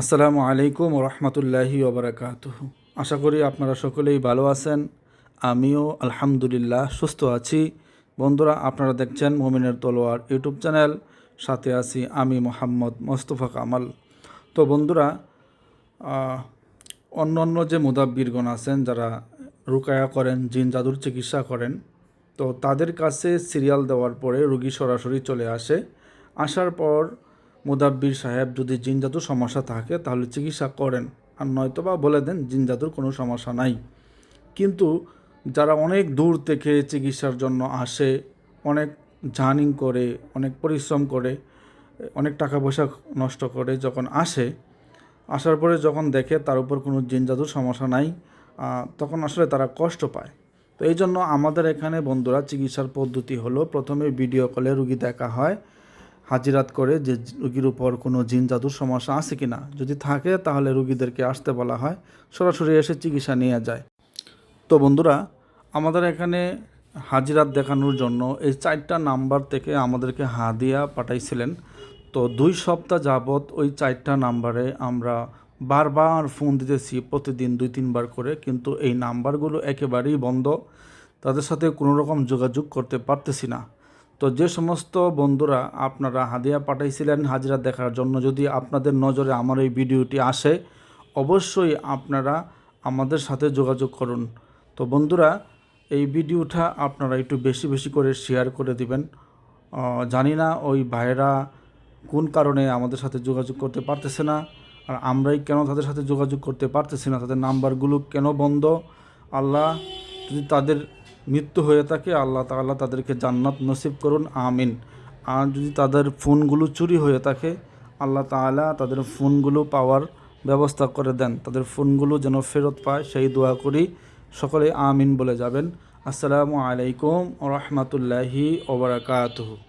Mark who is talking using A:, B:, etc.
A: আসসালামু আলাইকুম রহমতুল্লাহি ওবরাকাত আশা করি আপনারা সকলেই ভালো আছেন। আমিও আলহামদুলিল্লাহ সুস্থ আছি। বন্ধুরা, আপনারা দেখছেন মোমিনের তলোয়ার ইউটিউব চ্যানেল। সাথে আছি আমি মোহাম্মদ মোস্তফা কামাল। তো বন্ধুরা অন্য অন্য যে মুদাব্বিরগণ আছেন, যারা রুকায়া করেন, জিন জাদুর চিকিৎসা করেন, তো তাদের কাছে সিরিয়াল দেওয়ার পরে রুগী সরাসরি চলে আসে। আসার পর মুদাব্বির সাহেব যদি জিন জাদুর সমস্যা থাকে, তাহলে চিকিৎসা করেন। আর নয়তো বা বলে দেন জিন জাদুর কোনো সমস্যা নাই। কিন্তু যারা অনেক দূর থেকে চিকিৎসার জন্য আসে, অনেক জার্নিং করে, অনেক পরিশ্রম করে, অনেক টাকা পয়সা নষ্ট করে যখন আসে, আসার পরে যখন দেখে তার উপর কোনো জিন জাদুর সমস্যা নাই তখন আসলে তারা কষ্ট পায়। তো এই জন্য আমাদের এখানে বন্ধুরা চিকিৎসার পদ্ধতি হলো, প্রথমে ভিডিও কলে রুগী দেখা হয়। হাজিরাত করে যে রুগীর উপর কোনো জিন জাদুর সমস্যা আছে কি না, যদি থাকে তাহলে রুগীদেরকে আসতে বলা হয়, সরাসরি এসে চিকিৎসা নিয়ে যায়। তো বন্ধুরা, আমাদের এখানে হাজিরাত দেখানোর জন্য এই চারটা নাম্বার থেকে আমাদেরকে হাদিয়া পাঠাইছিলেন। তো দুই সপ্তাহ যাবৎ ওই চারটা নাম্বারে আমরা বারবার ফোন দিতেছি, প্রতিদিন দুই তিনবার করে, কিন্তু এই নাম্বারগুলো একেবারেই বন্ধ। তাদের সাথে কোনো রকম যোগাযোগ করতে পারতেছি না। তো যে সমস্ত বন্ধুরা আপনারা হাদিয়া পাঠাইছিলেন হাজিরা দেখার জন্য, যদি আপনাদের নজরে আমার এই ভিডিওটি আসে, অবশ্যই আপনারা আমাদের সাথে যোগাযোগ করুন। তো বন্ধুরা, এই ভিডিওটা আপনারা একটু বেশি বেশি করে শেয়ার করে দিবেন। জানি না ওই ভাইয়েরা কোন কারণে আমাদের সাথে যোগাযোগ করতে পারতেছে না, আর আমরাই কেন তাদের সাথে যোগাযোগ করতে পারতেছি না, তাদের নাম্বারগুলো কেন বন্ধ? আল্লাহ যদি তাদের মৃত্যু হয়ে থাকে, আল্লাহ তাআলা তাদেরকে জান্নাত নসিব করুন, আমিন। আর যদি তাদের ফোনগুলো চুরি হয়ে থাকে, আল্লাহ তাআলা তাদের ফোনগুলো পাওয়ার ব্যবস্থা করে দেন। তাদের ফোনগুলো যেন ফেরত পায়, সেই দোয়া করি। সকলে আমিন বলে যাবেন। আসসালামু আলাইকুম রহমতুল্লাহি ওবরাকাতুহু